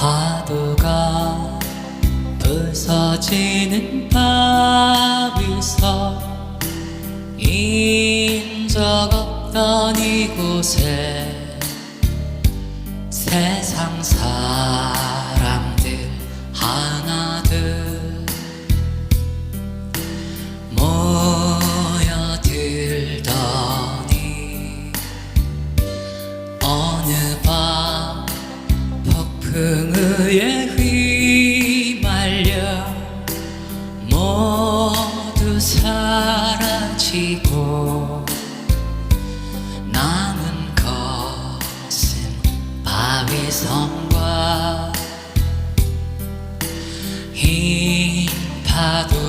하루가 부서지는 밤이서 인적 없던 이곳에 세상 사람들 하나둘 모여들더니 어느 밤 폭풍우에 휘말려 모두 사라지고 남은 것은 바위섬과 흰 파도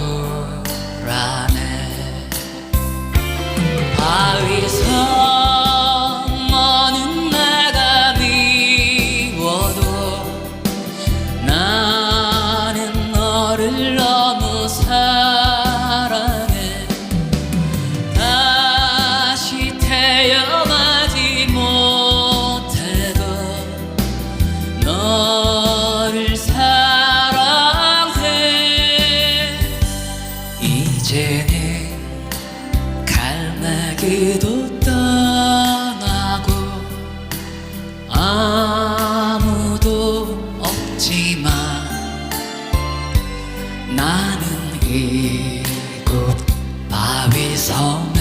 갈매기도 떠나고 아무도 없지만 나는 이곳 바위 섬에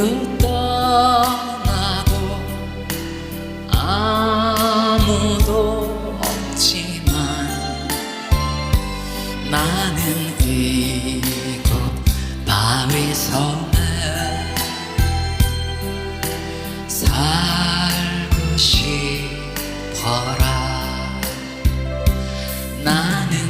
갈매기도 떠나고 아무도 없지만 나는 이곳 바위 섬에 살고 싶어라. 나는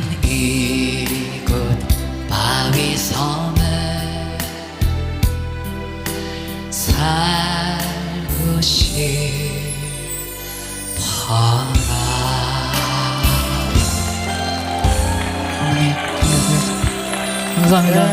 살고 싶어라 감사합니다.